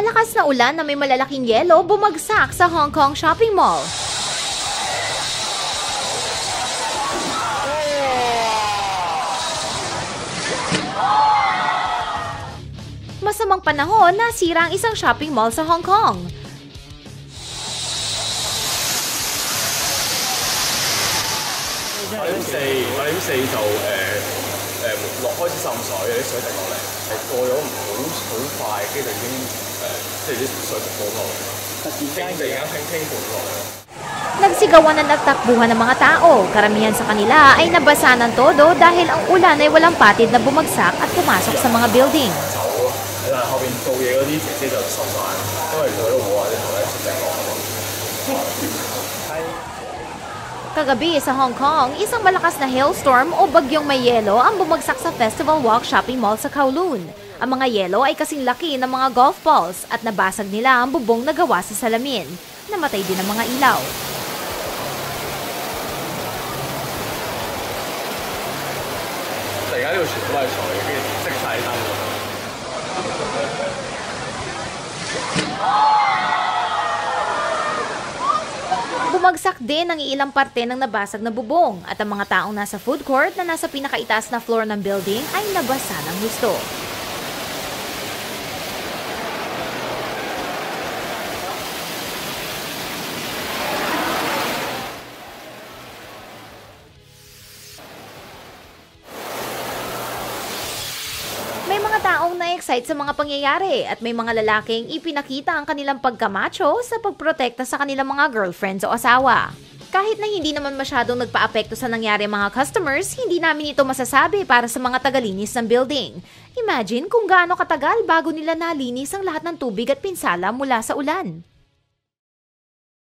Malakas na ulan na may malalaking yelo bumagsak sa Hong Kong Shopping Mall. Masamang panahon nasira ang isang shopping mall sa Hong Kong. 八点四八点四就诶诶落开始渗水，啲水滴落嚟，系过咗唔好好快，跟住就已经诶、 即系啲水就过落嚟啦。突然间突然间轻轻拨落嚟咯。 Nagsigawan na nagtakbuhan ng mga tao. Karamihan sa kanila ay nabasa ng todo dahil ang ulan ay walang patid na bumagsak at pumasok sa mga building. 走咯，但系后边做嘢嗰啲姐姐就湿晒，因为佢都冇话啲头咧滴落啊嘛。 Kagabi sa Hong Kong, isang malakas na hailstorm o bagyong may yelo ang bumagsak sa Festival Walk Shopping Mall sa Kowloon. Ang mga yelo ay kasing laki ng mga golf balls at nabasag nila ang bubong na gawa sa salamin. Namatay din ang mga ilaw. Bumagsak din ang ilang parte ng nabasag na bubong at ang mga taong nasa food court na nasa pinakaitaas na floor ng building ay nabasa ng gusto. Taong na-excite sa mga pangyayari at may mga lalaking ipinakita ang kanilang pagkamacho sa pagprotekta sa kanilang mga girlfriends o asawa. Kahit na hindi naman masyadong nagpa-apekto sa nangyari ang mga customers, hindi namin ito masasabi para sa mga tagalinis ng building. Imagine kung gaano katagal bago nila nalinis ang lahat ng tubig at pinsala mula sa ulan.